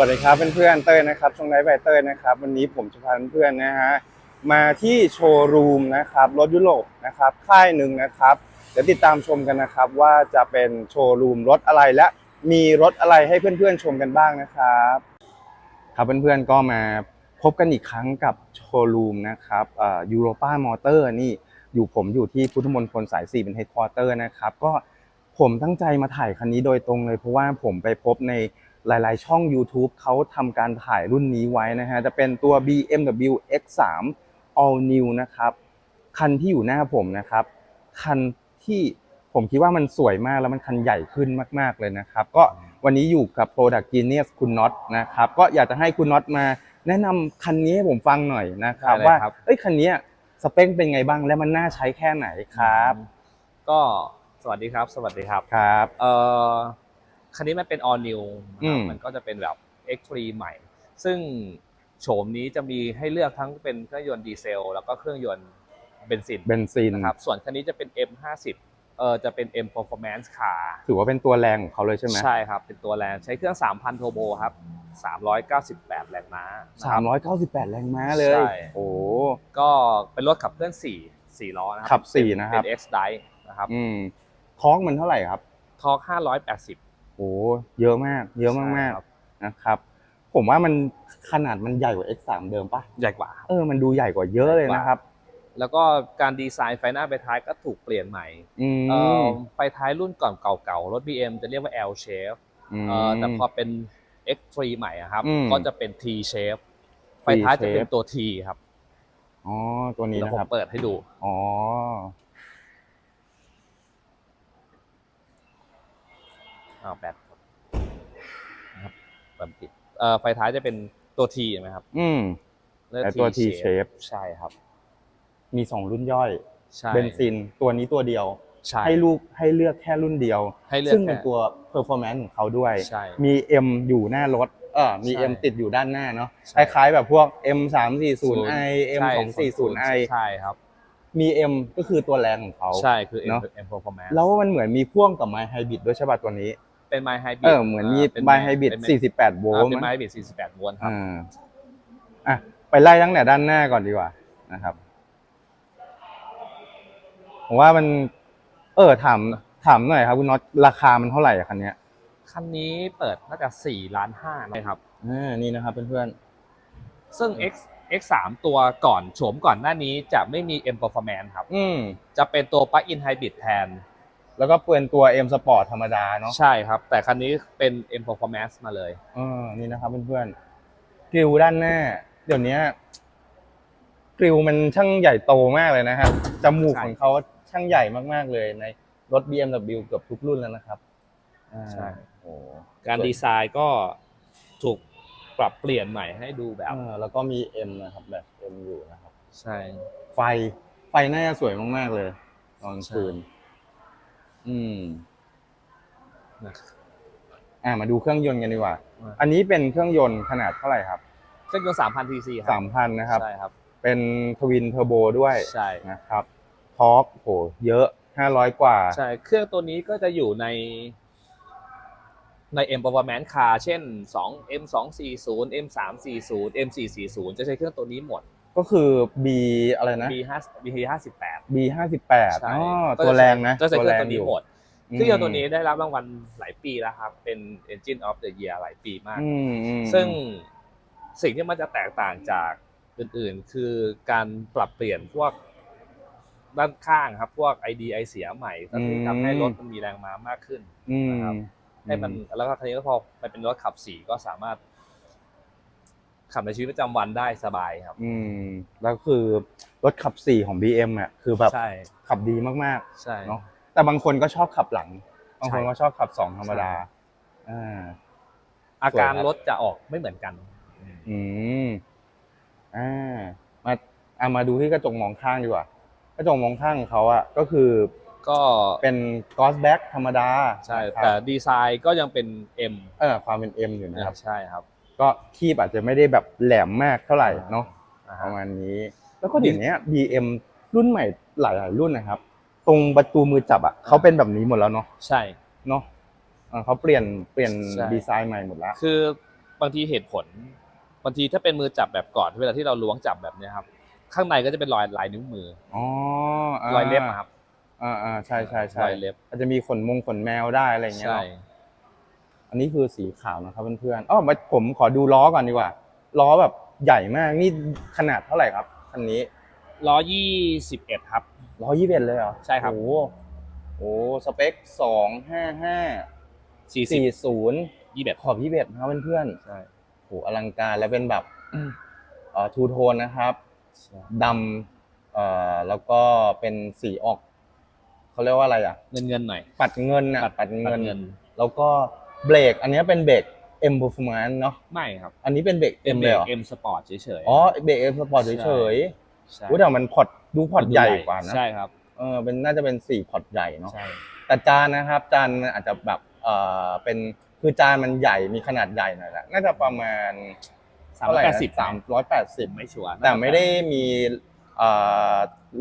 สวัสดีครับเพื่อนๆเต้ยนะครับช่องไลฟ์ไบเต้ยนะครับ วันนี้ผมจะพาเพื่อนๆนะฮะมาที่โชว์รูมนะครับรถยุโรปนะครับค่ายหนึ่งนะครับเดี๋ยวติดตามชมกันนะครับว่าจะเป็นโชว์รูมรถอะไรและมีรถอะไรให้เพื่อนๆชมกันบ้างนะครับครับเพื่อนๆก็มาพบกันอีกครั้งกับโชว์รูมนะครับยูโรป้ามอเตอร์นี่อยู่ผมอยู่ที่พุทธมณฑลสาย 4 เป็นเฮดค q อเตอร์นะครับก็ผมตั้งใจมาถ่ายคันนี้โดยตรงเลยเพราะว่าผมไปพบใน หลาย ๆ ช่อง YouTube เขาทำการถ่ายรุ่นนี้ไว้นะฮะ จะเป็นตัว BMW X3 All New นะครับ คันที่อยู่หน้าผมนะครับ คันที่ผมคิดว่ามันสวยมากแล้วมันคันใหญ่ขึ้นมาก ๆ เลยนะครับ ก็วันนี้อยู่กับ Product Genius คุณน็อตนะครับ ก็อยากจะให้คุณน็อตมาแนะนำคันนี้ให้ผมฟังหน่อยนะครับได้เลยว่าครับเอ้ยคันนี้สเปคเป็นไงบ้างและมันน่าใช้แค่ไหนครับ ก็สวัสดีครับ สวัสดีครับครับเอ่อ คันนี้มันเป็น all new นะอืครับมมันก็จะเป็นแบบ X3 ใหม่ ซึ่งโฉมนี้จะมีให้เลือกทั้งเป็นเครื่องยนต์ดีเซล แล้วก็เครื่องยนต์เบนซินเบนซินนะครับส่วนคันนี้จะเป็น M50 เอ่อจะเป็น M Performance Car ถือว่าเป็นตัวแรงของเขาเลยใช่ไหมใช่ครับ เป็นตัวแรงใช้เครื่อง 3,000 โทโบครับ 398 แรงม้านะคสารัมบร้อยเก้าสิบแปดแรงม้าเลย ใช่ โอ้ ก็เป็นรถขับเคลื่อน4 4ล้อนะครัขับสี่เป็นะครับ เป็น X Drive นะครับอืมทอร์กมันเท่าไหร่ครับ ทอร์ค580 โอ้เยอะมาก เยอะมากใช่ๆครับนะครับ ผมว่ามันขนาดมันใหญ่กว่า X3 เดิมปะใหญ่กว่าครับเออ มันดูใหญ่กว่าเยอะเลยนะครับ แล้วก็การดีไซน์ไฟหน้าไฟท้ายก็ถูกเปลี่ยนใหม่อืเอ่มอไฟท้ายรุ่นก่อนเก่าๆ รถ BM จะเรียกว่า L shape เอ่อแต่พอเป็น X3 ใหม่อะครับอืมก็จะเป็น T shape ไฟท้ายจะเป็น shape ตัว T ครับ อ๋อ ตัวนี้แล้วนะผคมรับเปิดให้ดู อ๋อาวแบตหมดนะครับเปิดปิดเอ่อไฟท้ายจะเป็นตัว T เห็นไหมครับ อืมเรียกแต่ตัว T shape ใช่ครับ มีสองรุ่นย่อยใช่เบนซินตัวนี้ตัวเดียว ใช่ ให้ลูกให้เลือกแค่รุ่นเดียว ให้เลือกซึ่งเป็นแค่ตัว performance ของเขาด้วย ใช่มี M อยู่หน้ารถเออมี ใช่ M ติดอยู่ด้านหน้าเนาะใช่คล้ายๆแบบพวก M 3 4 0 i M ใช่2 4 0 i ใช่ครับ มี M ก็คือตัวแรงของเขา ใช่คือ M เนอะ M performance แล้วมันเหมือนมีพ่วงกับ My Hybrid ด้วยใช่ป่ะตัวนี้ เป็น My Hybrid เออเหมือนมีเป็น My Hybrid เป็น48 โวลอ่าต์เป็นมั้ง My Hybrid 48 โวลต์ครับอ่าอะไปไล่ตั้งแต่ด้านหน้าก่อนดีกว่านะครับผมว่ามัน เออถามถามหน่อยครับคุณน็อตราคามันเท่าไหร่อะคันเนี้ยคันนี้เปิดน่าจะ4ล้าน5นะครับอ่านี่นะครับเพื่อนซึ่ง X X3 ตัวก่อนโฉมก่อนหน้านี้จะไม่มี M Performance ครับๆอืมจะเป็นตัว Plug-in Hybrid แทน แล้วก็เป็นตัว M Sport ธรรมดาเนาะใช่ครับ แต่คันนี้เป็น M Performance มาเลยเออนี่นะครับเพื่อนๆกริลด้านหน้า เดี๋ยวนี้กริลมันช่างใหญ่โตมากเลยนะครับจมูกใช่ของเขาช่างใหญ่มากๆเลยในรถ BMW เกือบทุกรุ่นแล้วนะครับอ่าใช่โอ้การดีไซน์ก็ถูกปรับเปลี่ยนใหม่ให้ดูแบบเออแล้วก็มี M นะครับ แบบ M อยู่นะครับ ใช่ ไฟไฟน่าจะสวยมากๆเลย ตอนกลางคืน อืมนะอ่ามาดูเครื่องยนต์กันดีกว่า อ่า อันนี้เป็นเครื่องยนต์ขนาดเท่าไหร่ครับเครื่องยนต์3,000 cc ครัสามพันนะครับ ใช่ครับเป็นทวินเทอร์โบด้วยใช่นะครับทอร์กโหเยอะ500กว่า ใช่เครื่องตัวนี้ก็จะอยู่ใน ใน M Performance Car เช่น 2 M 2 4 0 M 3 4 0 M 4 4 0จะใช้เครื่องตัวนี้หมด ก็คือ B อะไรนะ B 5 B 58 B 58ใช่อ๋อก็จะตัวแรงนะก็จะตัวเครื่แรองงตัวอนี้ยู่หมดเครื่องยนต์ตัวนี้ได้รับรางวัลหลายปีแล้วครับ เป็น Engine of the Year หลายปีมากอืมอืมซึ่งสิ่งที่มันจะแตกต่างจากอื่นๆ คือการปรับเปลี่ยนพวกด้านข้างครับ พวกไอดีไอเสียใหม่ที่ทำให้รถมันมีแรงม้ามากขึ้นอืมนะครับให้มันแล้วก็คันนี้ก็พอมันเป็นรถขับสีก็สามารถ ขับในชีวิตประจำวันได้สบายครับ อืมแล้วคือรถขับ4ของ BM อะคือแบบใช่ขับดีมากใช่ ๆเนาะแต่บางคนก็ชอบขับหลัง บางคนใช่ก็ชอบขับ2ธรรมดาอ่า อาการสวยครับรถจะออกไม่เหมือนกัน อืม อ่า มาเอามาดูที่กระจกมองข้างดีกว่า กระจกมองข้างของเขาอะก็คือก็เป็นกอสแบ็กธรรมดาใช่ นะครับแต่ดีไซน์ก็ยังเป็น M เออความเป็น M อยู่นะครับ ใช่ครับ ก็คีบอาจจะไม่ได้แบบแหลมมากเท่าไหร่เนาะอ่าปฮะระมาณนี้ แล้วก็เดี๋ยวนี้ BM รุ่นใหม่หลาย ๆ รุ่นนะครับ ตรงประตูมือจับอะเขาเป็นแบบนี้หมดแล้วเนาะใช่เนาะอ่าเขาเปลี่ยนเปลี่ยนใช่ดีไซน์ใหม่หมดแล้วคือบางทีเหตุผลบางทีถ้าเป็นมือจับแบบก่อนเวลาที่เราล้วงจับแบบเนี้ยครับ ข้างในก็จะเป็นรอยลายนิ้วมืออ๋ออารอยเล็บอะครับอ่าอ่าใช่ใช่ใช่รอยเล็บอาจจะมีขนมงขนแมวได้อะไรอย่างเงี้ยใช่เนาะ อันนี้คือสีขาวนะครับเพื่อนๆอ๋อมาผมขอดูล้อก่อนดีกว่า ล้อแบบใหญ่มาก นี่ขนาดเท่าไหร่ครับคันนี้ล้อยี่สิบเอ็ดครับร้อยยี่สิบเอ็ดเลยเหรอ ใช่ครับ โอ้โหโอ้สเปคสองห้าห้าสี่สิบสี่ศูนย์ยี่สิบเอ็ดขอบยี่สิบเอ็ดนะครับเพื่อนใช่ๆโอ้อลังการแล้วเป็นแบบเอ่อทูโทนนะครับดำเอ่อแล้วก็เป็นสีออก เขาเรียกว่าอะไรอะ เงินเงินๆหน่อย ปัดเงินอะ ปัดปัดเงินปัดเงิน แล้วก็ เบรกอันนี้เป็นเบรก M Performance เนาะไม่ครับ อันนี้เป็นเบรก M เลยเหรอเอ็มสปอร์ตเฉยๆอ๋อเบรก M Sport ใช่เฉยใช่ๆอุ้ยแต่มันพอร์ตดูพอร์ตใหญ่กว่านะใช่ครับเออเป็นน่าจะเป็นสี่พอร์ตใหญ่เนาะใช่แต่จานนะครับจานมันอาจจะแบบเออเป็นคือจานมันใหญ่มีขนาดใหญ่หน่อยแหละน่าจะประมาณสามร้อยแปดสิบสามร้อยแปดสิบไม่ชัวร์แต่ไม่ได้มีเอ่อ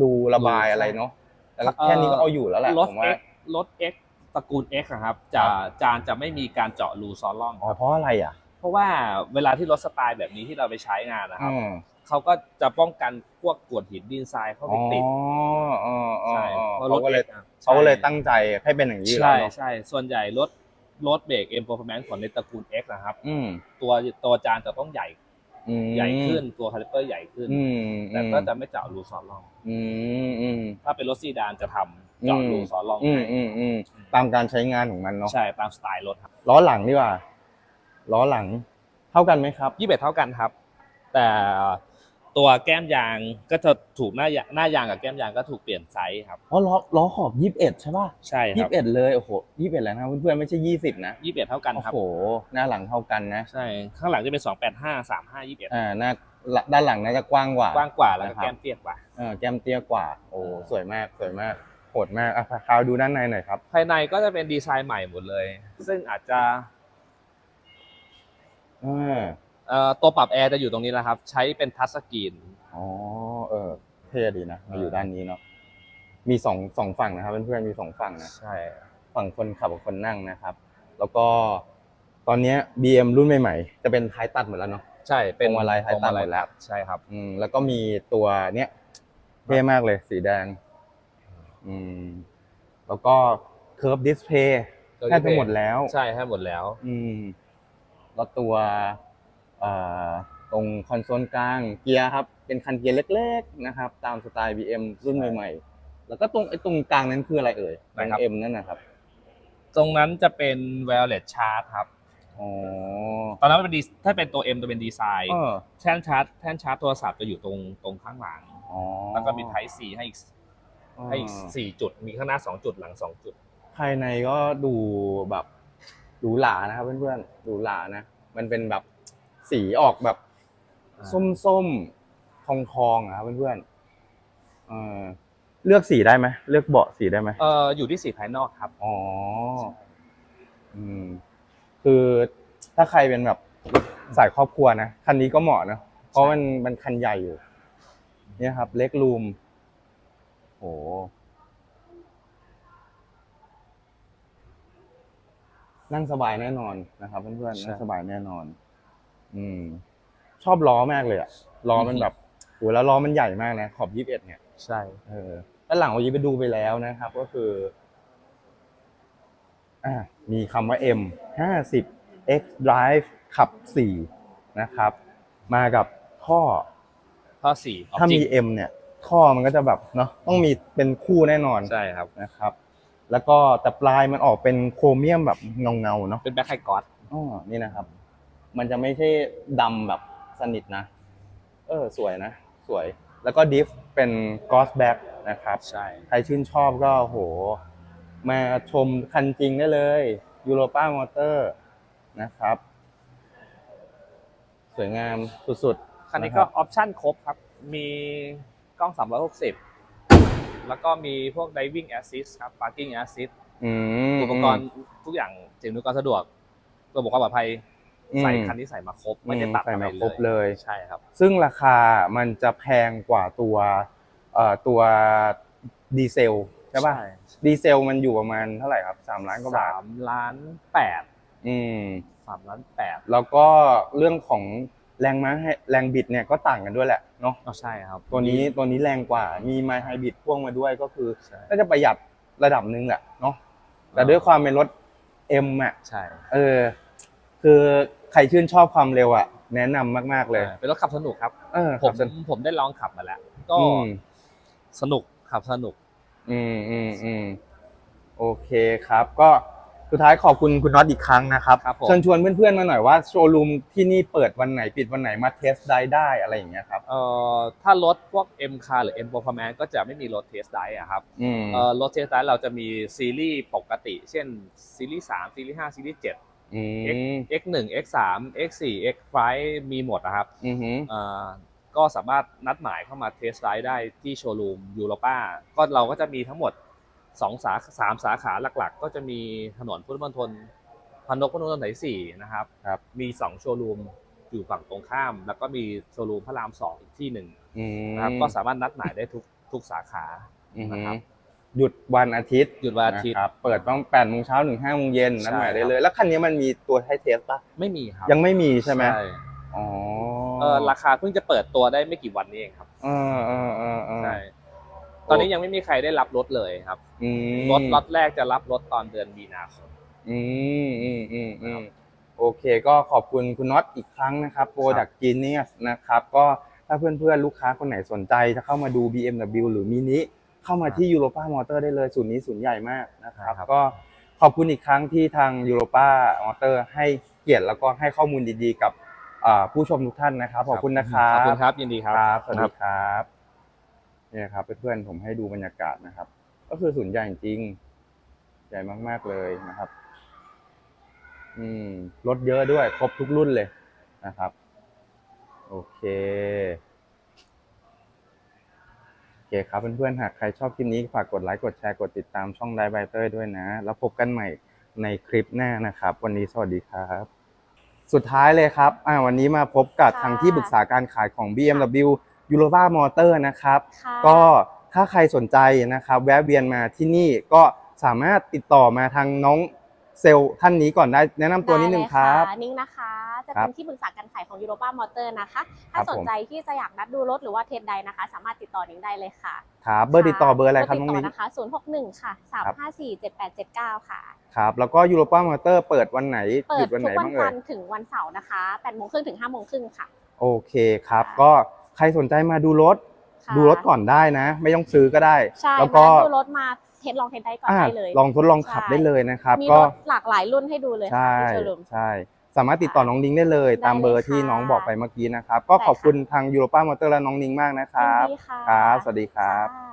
รูระบายอะไรเนาะแต่แค่นี้ก็เอาอยู่แล้วแหละรถผมว่า X รถ X ตระกูล X นะครับจะจานจะไม่มีการเจาะรูซ้อนร่อง อ๋อเพราะอะไรอะ เพราะว่าเวลาที่รถสไตล์แบบนี้ที่เราไปใช้งานนะครับอืมเขาก็จะป้องกันพวกกรวดหินดินทรายเข้าไปติดอ๋ออ๋ออ๋อใช่อ๋อเพราะรเขาถก็เลย X อะเขาก็เลยใช่ตั้งใจให้เป็นอย่างนี้อยู่แล้ใช่วเนาะใช่ส่วนใหญ่รถรถเบรก M Performance ของในตระกูล X นะครับอืมตัวตัวจานจะต้องใหญ่ อืมใหญ่ขึ้นตัวคาลิเปอร์ใหญ่ขึ้น อืมแต่ก็จะไม่เจาะรูซ้อนร่อง อืมอืม ถ้าเป็นรถซีดานจะทำเจาะรูซ้อนร่องอืมให้อืมอืมตามการใช้งานของมันเนาะใช่ตามสไตล์รถครับล้อหลังดีกว่าล้อหลัง เท่ากันไหมครับ ยี่สิบเอ็ดเท่ากันครับ แต่ ตัวแก้มยางก็จะถูกหน้ายางหน้ายางกับแก้มยางก็ถูกเปลี่ยนไซส์ครับ อ๋อล้อล้อขอบยี่สิบเอ็ดใช่ป่ะใช่คยี่รับสิบเอ็ดเลยโอ้โหยี่สิบเอ็ดแล้วนะเพื่อนๆไม่ใช่ยี่สิบนะยี่สิบเอ็ดเท่ากันโอ้ครับโหหน้าหลังเท่ากันนะใช่ข้างหลังจะเป็นสองแปดห้าสามห้ายี่สิบเอ็ดอ่าหน้าด้านหลังน่าจะกว้างกว่ากว้างกว่าแล้วก็นะครับแก้มเตี้ยกว่าเออแก้มเตี้ยกว่า โอ้สวยมากสวยมากโหดมากอะพาดูด้านในหน่อยครับ ภายในก็จะเป็นดีไซน์ใหม่หมดเลย ซึ่งอาจจะอ่า เอ่อตัวปรับแอร์จะอยู่ตรงนี้แล้วครับ ใช้เป็นทัชสกรีน อ๋อเออเท่ดีนะมาอยู่ด้านนี้เนาะมีสองสองฝั่งนะครับเพื่อนๆมีสองฝั่งนะ ใช่ ฝั่งคนขับกับคนนั่งนะครับ แล้วก็ตอนเนี้ย BM รุ่นใหม่ๆ จะเป็นท้ายตัดหมดแล้วเนาะ ใช่ เป็นพวงมาลัยไทยตันหมดแล้ว ใช่ครับ อืมแล้วก็มีตัวเนี้ยเท่มากเลยสีแดง อืม แล้วก็เคิร์ฟดิสเพย์แทบจะหมดแล้ว ใช่ให้หมดแล้ว อืม แล้วตัวเอ่อ ตรงคอนโซลกลางเกียร์ครับ เป็นคันเกียร์เล็ก ๆ นะครับ ตามสไตล์ BM รุ่นใหม่ๆแล้วก็ตรงไอ้ตรงกลางนั้นคืออะไรเอ่ยตรงนะครับ M นั่นนะครับ ตรงนั้นจะเป็น wireless charge ครับอ๋อตอนนั้นมันเป็นดีถ้าเป็นตัว M จะเป็นดีไซน์เออแท่นชาร์จแท่นชาร์จโทรศัพท์จะอยู่ตรงตรงข้างหลังอ๋อแล้วก็มี Type C ให้อีกให้อีกสี่จุด มีข้างหน้าสองจุดหลังสองจุด ภายในก็ดูแบบหรูหรานะครับเพื่อนๆหรูหรานะ มันเป็นแบบ สีออกแบบอ่าส้มๆทองทองๆอะครับเพื่อนๆเออเลือกสีได้ไหมเลือกเบาะสีได้ไหมเอ่ออยู่ที่สีภายนอกครับอ๋ออืม คือถ้าใครเป็นแบบสายครอบครัวนะคันนี้ก็เหมาะนะเพราะมันมันคันใหญ่อยู่ เนี่ยครับ เล็กรูมโอ้นั่งสบายแน่นอนนะครับเพื่อนๆใช่นั่งสบายแน่นอน อืม ชอบล้อมากเลยอะล้อมันแบบโหแล้วล้อมันใหญ่มากนะขอบยี่สิบเอ็ดเนี่ยใช่เออด้านหลังวันนี้ไปดูไปแล้วนะครับ ก็คือ อ่ามีคำว่า M 50 X Drive ขับ4นะครับ มากับท่อข้อสี่ถ้ามี M เนี่ยท่อมันก็จะแบบเนาะต้องมีเป็นคู่แน่นอนใช่ครับนะครับ แล้วก็แต่ปลายมันออกเป็นโครเมียมแบบเงาเงาๆเนาะเป็นแบ็คไฮกอดอ๋อนี่นะครับ มันจะไม่ใช่ดำแบบสนิทนะ เออ สวยนะ สวย แล้วก็ดิฟเป็นกอสแบ็กนะครับ ใช่ ใครชื่นชอบก็โห มาชมคันจริงได้เลยยูโรป้ามอเตอร์นะครับ สวยงามสุดๆคันนี้ก็ะอรับอปชั่นครบครับ มีกล้อง 360 แล้วก็มีพวก diving assist ครับ parking assist อืมอุปกรณ์ทุกอย่างสิ่งอำนวยความสะดวกระบบความปลอดภัยอืม ใส่คันนี้ใส่มาครบไม่ได้ตัดใส่อะไรมาเลยครบเลย ใช่ครับ ซึ่งราคามันจะแพงกว่าตัวเอ่อตัวดีเซลใช่ป่ะดีเซลมันอยู่ประมาณเท่าไหร่ครับสามล้านกว่าบาทสามล้านแปดอืมสามล้านแปดแล้วก็เรื่องของแรงม้าให้แรงบิดเนี่ยก็ต่างกันด้วยแหละเนาะอ๋อใช่ครับ ตัวนี้ตัวนี้แรงกว่ามีไมล์ไฮบริดพ่วงมาด้วยก็คือใช่ก็จะประหยัดระดับหนึงแหละเนาะแต่ด้วยความเป็นรถ M อะใช่ เออ คือ ใครชื่นชอบความเร็วอะแนะนำมาก ๆ เลยอ่าเป็นรถขับสนุกครับเออผมครับผมได้ลองขับมาแล้ว ก็อืมสนุกขับสนุก อืมอืมอืมโอเคครับ ก็สุดท้ายขอบคุณคุณน็อตอีกครั้งนะครับครับผมเชิญชวนเพื่อนๆมาหน่อยว่าโชว์รูมที่นี่เปิดวันไหนปิดวันไหนมาเทสได้ได้อะไรอย่างเงี้ยครับเอ่อถ้ารถพวก M car หรือ M performance ก็จะไม่มีรถเทสไดอะครับอืมเอ่อรถเทสไดเราจะมีซีรีส์ปกติ เช่นซีรีส์3ซีรีส์5ซีรีส์7 อืม X1 X3 X4 X5 มีหมดนะครับอือหือ เอ่อก็สามารถนัดหมายเข้ามาเทสไดได้ที่โชว์รูมยูโรป้าก็เราก็จะมีทั้งหมด2สาสามสาขาหลักๆ ก็จะมีถนนพุทธมณฑลพนกพนมสายสี่นะครับ ครับ มี2โชว์รูมอยู่ฝั่งตรงข้าม แล้วก็มีโชว์รูมพระรามสองอีกที่หนึ่งอืมนะครับก็สามารถนัดหมายได้ทุกทุกสาขา อือหือนะครับ หยุดวันอาทิตย์หยุดวันอาทิตย์ นะครับเปิดต้องแปดโมงเช้าถึงห้าโมงเย็นนัดหมายใช่ได้ครับเลย แล้วคันนี้มันมีตัวให้เทสปะไม่มีครับยังไม่มีใช่ไหมอ๋อเออราคาเพิ่งจะเปิดตัวได้ไม่กี่วันนี้เองครับเออเออเออเออใช่ตอนนี้ยังไม่มีใครได้รับรถเลยครับอืมรถล็อตแรกจะรับรถตอนเดือนมีนาคม อืมอืมอืมอืมโอเค ก็ขอบคุณคุณน็อตอีกครั้งนะครับโปรดักต์จีเนียสนะครับ ก็ถ้าเพื่อนๆ ลูกค้าคนไหนสนใจจะเข้ามาดู BMW หรือมินิ เข้ามาที่ Europa Motor ได้เลยศูนย์นี้ศูนย์ใหญ่มากนะครับครับก็ขอบคุณอีกครั้งที่ทาง Europa Motor ให้เกียรติแล้วก็ให้ข้อมูลดีๆ กับอ่าผู้ชมทุกท่านนะครับขอบคุณนะครับขอบคุณครับยินดีครับครับสวัสดีครับเนี่ยครับเพื่อนๆผมให้ดูบรรยากาศนะครับ ก็คือศูนย์ใหญ่จริงใหญ่มาก ๆเลยนะครับ อืมรถเยอะด้วย ครบทุกรุ่นเลยนะครับ โอเคโอ เคครับเพื่อนๆหากใครชอบคลิปนี้ฝากกดไลค์กดแชร์กดติดตามช่องไดไบเตอร์ด้วยนะ แล้วพบกันใหม่ในคลิปหน้านะครับ วันนี้สวัสดีครับ สุดท้ายเลยครับอ่าวันนี้มาพบกับค่ะทางที่ปรึกษาการขายของ BMW Europa Motor นะครับค่ะก็ถ้าใครสนใจนะครับ แวะเวียนมาที่นี่ก็สามารถติดต่อมาทางน้อง เซลล์ท่านนี้ก่อนได้แนะนำตัวนิดนึงครับ ได้เลยะนิ้งนะคะ จะครัเป็บนที่ปรึกษาการขายของยูโรป้ามอเตอร์นะคะครัถ้าบผม สนใจที่จะอยากนัดดูรถหรือว่าเทสใดนะคะ สามารถติดต่อนิ้งได้เลยค่ะครับเบอร์ติดต่อเบอร์อะไรครับเบน้อองร์ติดมิ้ต่อนนะคะ 061 ค่ะ 354 7879 ค่ะ ครับ แล้วก็ Europa Motor เปิดวันไหนเปิหยุดดวันทุไหนกวันบ้างเอ่จัยนทร์ถึงวันเสาร์นะคะ8โมงครึ่งถึง5โมงครึ่งค่ะโอเคครับค่ะก็ใครสนใจมาดูรถ ค่ะดูรถก่อนได้นะ ไม่ต้องซื้อก็ได้ ใช่แล้วมาก็ดูรถมา เทสลองเทสได้ก่อนอ่าได้เลย ลองทดลองขับใช่ได้เลยนะครับ มีก็รถหลากหลายรุ่นให้ดูเลยค่ะใช่ที่โชว์รูมใช่สามารถติดต่อน้องนิ้งได้เลยได้ตามเบอร์เลยค่ะที่น้องบอกไปเมื่อกี้นะครับ ก็ขอบคุณทาง Europa Motor และน้องนิ้งมากนะครับยินดีค่ะครับ สวัสดีครับค่ะ